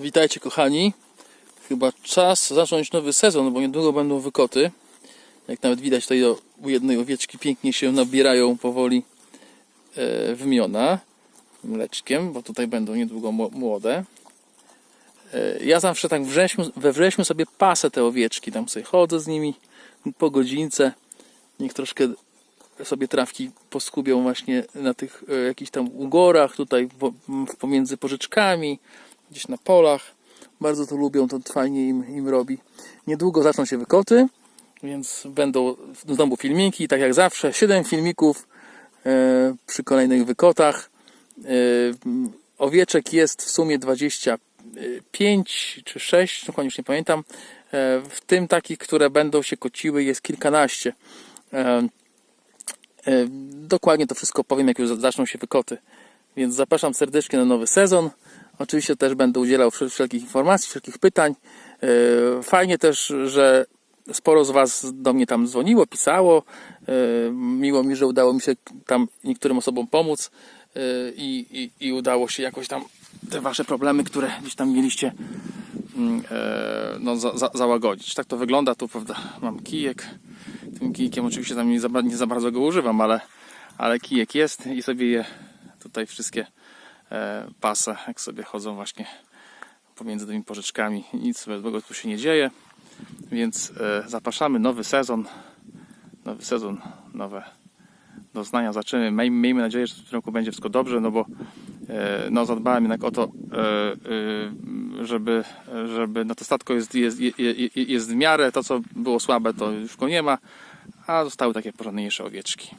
Witajcie kochani. Chyba czas zacząć nowy sezon, bo niedługo będą wykoty. Jak nawet widać tutaj u jednej owieczki pięknie się nabierają powoli e, wymiona mleczkiem, bo tutaj będą niedługo mło- młode. E, ja zawsze tak wrześniu, we wrześniu sobie pasę te owieczki, tam sobie chodzę z nimi po godzince. Niech troszkę sobie trawki poskubią właśnie na tych e, jakichś tam ugorach, tutaj pomiędzy porzeczkami, gdzieś na polach. Bardzo to lubią, to fajnie im, im robi. Niedługo zaczną się wykoty, więc będą znowu filmiki, tak jak zawsze, 7 filmików e, przy kolejnych wykotach. E, owieczek jest w sumie 25 czy 6, dokładnie już nie pamiętam. E, w tym takich, które będą się kociły jest kilkanaście. Dokładnie to wszystko powiem, jak już za- zaczną się wykoty. Więc zapraszam serdecznie na nowy sezon. Oczywiście też będę udzielał wszel- wszelkich informacji, wszelkich pytań. E, Fajnie też, że sporo z Was do mnie tam dzwoniło, pisało. E, Miło mi, że udało mi się tam niektórym osobom pomóc e, i, i, i udało się jakoś tam te Wasze problemy, które gdzieś tam mieliście, mm, no, za, za, załagodzić. Tak to wygląda. Tu prawda, mam kijek. Tym kijkiem oczywiście tam nie za, nie za bardzo go używam, ale, ale kijek jest i sobie je tutaj wszystkie e, pasę, jak sobie chodzą właśnie pomiędzy tymi porzeczkami. Nic złego tu się nie dzieje, więc e, zapraszamy nowy sezon, nowy sezon, nowe doznania zaczymy. Miej- Miejmy nadzieję, że w tym roku będzie wszystko dobrze, no bo e, no, zadbałem jednak o to, żeby, żeby no, to statko jest, jest, jest, jest w miarę, to co było słabe to już go nie ma, a zostały takie porządniejsze owieczki.